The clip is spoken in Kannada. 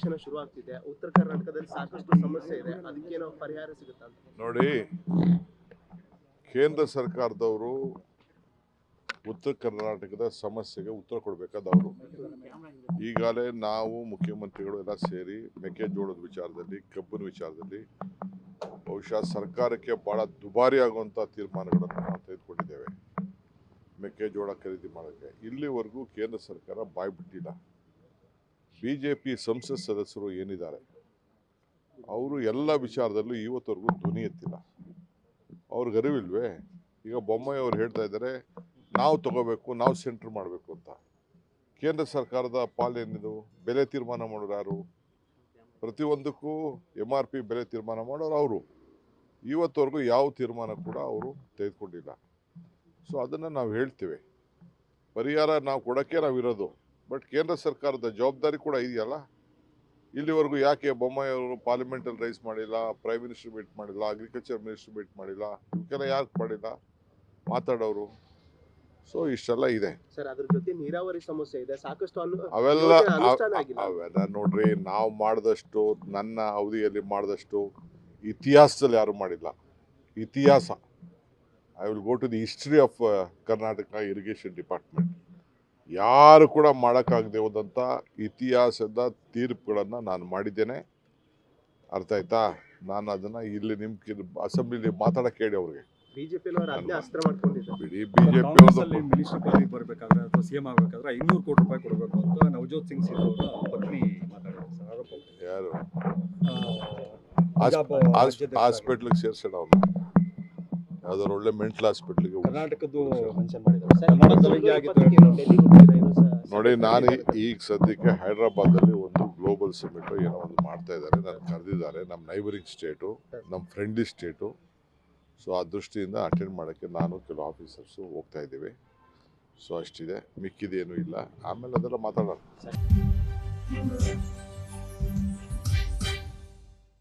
ಅಧಿವೇಶನ ಶುರು ಆಗ್ತಿದೆ ಉತ್ತರ ಕರ್ನಾಟಕದಲ್ಲಿ ಸಾಕಷ್ಟು ಸಮಸ್ಯೆ ಇದೆ. ಅದಕ್ಕೇನೋ ಪರಿಹಾರ ಸಿಗುತ್ತಾ ನೋಡಿ, ಕೇಂದ್ರ ಸರ್ಕಾರದವರು ಉತ್ತರ ಕರ್ನಾಟಕದ ಸಮಸ್ಯೆಗೆ ಉತ್ತರ ಕೊಡಬೇಕಾದವರು. ಈಗಾಗಲೇ ನಾವು, ಮುಖ್ಯಮಂತ್ರಿಗಳು ಎಲ್ಲ ಸೇರಿ ಮೆಕ್ಕೆಜೋಳದ ವಿಚಾರದಲ್ಲಿ, ಕಬ್ಬಿನ ವಿಚಾರದಲ್ಲಿ ಬಹುಶಃ ಸರ್ಕಾರಕ್ಕೆ ಭಾಳ ದುಬಾರಿ ಆಗುವಂಥ ತೀರ್ಮಾನಗಳನ್ನು ನಾವು ತೆಗೆದುಕೊಂಡಿದ್ದೇವೆ. ಮೆಕ್ಕೆಜೋಳ ಖರೀದಿ ಮಾಡೋಕ್ಕೆ. ಇಲ್ಲಿವರೆಗೂ ಕೇಂದ್ರ ಸರ್ಕಾರ ಬಾಯಿ ಬಿಟ್ಟಿಲ್ಲ. ಬಿ ಜೆ ಪಿ ಸಂಸತ್ ಸದಸ್ಯರು ಏನಿದ್ದಾರೆ? ಅವರು ಎಲ್ಲ ವಿಚಾರದಲ್ಲೂ ಇವತ್ತವರೆಗೂ ಧ್ವನಿ ಎತ್ತಿಲ್ಲ. ಅವ್ರಿಗೆ ಅರಿವಿಲ್ವೇ ಈಗ ಬೊಮ್ಮಾಯಿ ಹೇಳ್ತಾ ಇದ್ದಾರೆ, ನಾವು ತಗೋಬೇಕು, ನಾವು ಸೆಂಟ್ರ್ ಮಾಡಬೇಕು ಅಂತ. ಕೇಂದ್ರ ಸರ್ಕಾರದ ಪಾಲೇನಿದು ಬೆಲೆ ತೀರ್ಮಾನ ಮಾಡೋರು ಯಾರು? ಪ್ರತಿಯೊಂದಕ್ಕೂ ಎಂ ಆರ್ ಪಿ ಬೆಲೆ ತೀರ್ಮಾನ ಮಾಡೋರು ಅವರು. ಇವತ್ತವರೆಗೂ ಯಾವ ತೀರ್ಮಾನ ಕೂಡ ಅವರು ತೆಗೆದುಕೊಂಡಿಲ್ಲ. ಸೊ ಅದನ್ನು ನಾವು ಹೇಳ್ತೇವೆ. ಪರಿಹಾರ ನಾವು ಕೊಡೋಕ್ಕೆ ನಾವಿರೋದು. ಬಟ್ ಕೇಂದ್ರ ಸರ್ಕಾರದ ಜವಾಬ್ದಾರಿ ಕೂಡ ಇದೆಯಲ್ಲ? ಇಲ್ಲಿವರೆಗೂ ಯಾಕೆ ಬೊಮ್ಮಾಯಿ ಅವರು ಪಾರ್ಲಿಮೆಂಟಲ್ಲಿ ರೈಸ್ ಮಾಡಿಲ್ಲ ಪ್ರೈಮ್ ಮಿನಿಸ್ಟರ್ ಮೀಟ್ ಮಾಡಿಲ್ಲ ಅಗ್ರಿಕಲ್ಚರ್ ಮಿನಿಸ್ಟರ್ ಮೀಟ್ ಮಾಡಿಲ್ಲ ಇವಕ್ಕೆಲ್ಲ ಯಾಕೆ ಮಾಡಿಲ್ಲ? ಮಾತಾಡೋರು. ಸೊ ಇಷ್ಟೆಲ್ಲ ಇದೆ. ಸರ್ ಅದ್ರ ಜೊತೆ ನೀರಾವರಿ ಸಮಸ್ಯೆ ಇದೆ. ಸಾಕಷ್ಟು ಅವೆಲ್ಲ ಅವೆಲ್ಲ ನೋಡ್ರಿ ನಾವು ಮಾಡಿದಷ್ಟು ನನ್ನ ಅವಧಿಯಲ್ಲಿ ಮಾಡಿದಷ್ಟು ಇತಿಹಾಸದಲ್ಲಿ ಯಾರು ಮಾಡಿಲ್ಲ. ಇತಿಹಾಸ. I will go to the history of Karnataka irrigation department ಯಾರು ಕೂಡ ಮಾಡೋಕ್ಕಾಗದೆ ಹೋದಂಥ ಇತಿಹಾಸದ ತೀರ್ಪುಗಳನ್ನು ನಾನು ಮಾಡಿದ್ದೇನೆ. ಅರ್ಥ ಆಯ್ತಾ? ನಾನು ಅದನ್ನು ಇಲ್ಲಿ ನಿಮ್ಮ ಅಸೆಂಬ್ಲಿಲಿ ಮಾತಾಡೋಕೆ ಹೇಳಿ ಅವ್ರಿಗೆ. ಬಿಡಿ ಬಿ ಜೆ ಕಾಂಗ್ರೆಸ್ ಅಲ್ಲಿ ಮಿನಿಸ್ಟರ್ ಪದವಿ ಬರ್ಬೇಕಾದ್ರೆ ಅಥವಾ ಸಿಎಂ ಆಗ್ಬೇಕಾದ್ರೆ ಐನೂರು ಕೋಟಿ ರೂಪಾಯಿ ಕೊಡಬೇಕು ಅಂತ ನವಜೋತ್ ಸಿಂಗ್ ಸಿಂಗ್ ಅವರ ಪತ್ನಿ ಮಾತಾಡಿದ್ರು ಸರ್ ಆರೋಪ. ಯಾರು? ಹಾಸ್ಪಿಟ್ಲಿಗೆ ಸೇರ್ಸೋಣ ಅವ್ನು ಯಾವ್ದಾದ್ರು ಒಳ್ಳೆ ಮೆಂಟಲ್ ಹಾಸ್ಪಿಟ್ಲಿಗೆ ಕರ್ನಾಟಕದ್ದು ನೋಡಿ ನಾನು ಈಗ ಸದ್ಯಕ್ಕೆ ಹೈದ್ರಾಬಾದಲ್ಲಿ ಒಂದು ಗ್ಲೋಬಲ್ ಸಮಿಟ್ ಏನೋ ಒಂದು ಮಾಡ್ತಾ ಇದ್ದಾರೆ. ನಾನು ಕರೆದಿದ್ದಾರೆ. ನಮ್ಮ ನೈಬರಿಂಗ್ ಸ್ಟೇಟು ನಮ್ಮ ಫ್ರೆಂಡ್ಲಿ ಸ್ಟೇಟು ಸೊ ಆ ದೃಷ್ಟಿಯಿಂದ ಅಟೆಂಡ್ ಮಾಡೋಕ್ಕೆ ನಾನು ಕೆಲವು ಆಫೀಸರ್ಸು ಹೋಗ್ತಾ ಇದ್ದೀವಿ. ಸೊ ಅಷ್ಟಿದೆ. ಮಿಕ್ಕಿದೇನು ಇಲ್ಲ. ಆಮೇಲೆ ಅದೆಲ್ಲ ಮಾತಾಡೋಣ. ಸರ್.